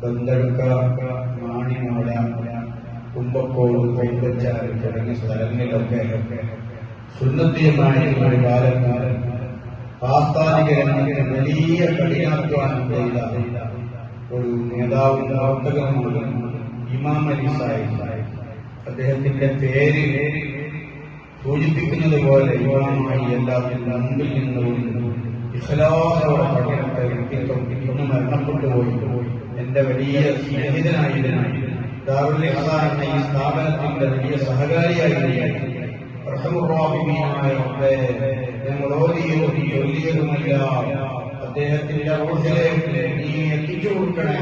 ബന്തെടുക്ക മാണിമൂല കുമ്പക്കോട് കൈപ്പച്ചാറ് തുടങ്ങിയ സ്ഥലങ്ങളിലൊക്കെ സുന്നത്തിയുമായിട്ടുള്ള ഒരു കാലം ആസ്ഥാനിക വലിയ കഠിനാധ്വാനം ചെയ്ത ഒരു നേതാവും പ്രവർത്തകനുമാണ് ഇമാം അലി സാഹിബ്. അദ്ദേഹത്തിന്റെ പേര് സൂചിപ്പിക്കുന്നത് പോലെ യുവാമായി എല്ലാവരും മുമ്പിൽ നിന്നുകൊണ്ട് ഇഖലാസോടെ പഠനത്തെ വ്യക്തിത്വം ഇന്ന് മരണപ്പെട്ടു. എന്റെ വലിയ സ്നേഹിതനായിരുന്നു. എന്ന ഈ സ്ഥാപനത്തിന്റെ വലിയ സഹകാരിയായിരുന്നു. റഹമുറാഹിമീനായ റബ്ബേ, ഞങ്ങൾ ഓതിയതും അദ്ദേഹത്തിന്റെ ഊർജയിലേക്ക് നീ എത്തിച്ചു കൊടുക്കണേ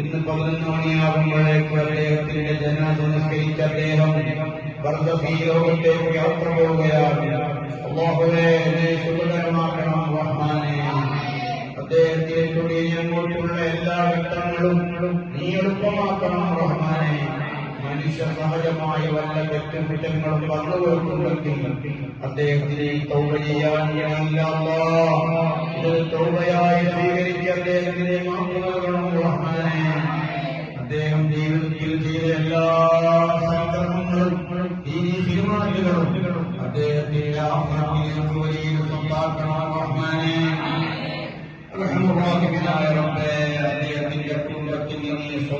ഇന്ന് പതിനൊന്ന് മണിയാകുമ്പോഴേക്കും അദ്ദേഹത്തിന്റെ ജനാസ നിസ്കരിച്ച അദ്ദേഹം വർദ്ധീ യാത്ര പോവുകയാണ്. ഘട്ടങ്ങളും നീ എളുപ്പമാക്കണം റഹ്മാനെ മനുഷ്യ സഹജമായ വല്ല തെറ്റും കുറ്റങ്ങളും വന്നുപോയിട്ടുണ്ടെങ്കിൽ അദ്ദേഹത്തിന് തൗബ ചെയ്യാൻ. ഇത് തൗബയായി സ്വീകരിച്ച് അദ്ദേഹത്തിനെ മാപ്പ് നൽകണം റഹ്മാനെ അദ്ദേഹം ജീവിതത്തിൽ ചെയ്ത എല്ലാ സന്ദർഭങ്ങളും ഈ തീരുമാനങ്ങളും അദ്ദേഹത്തിന്റെ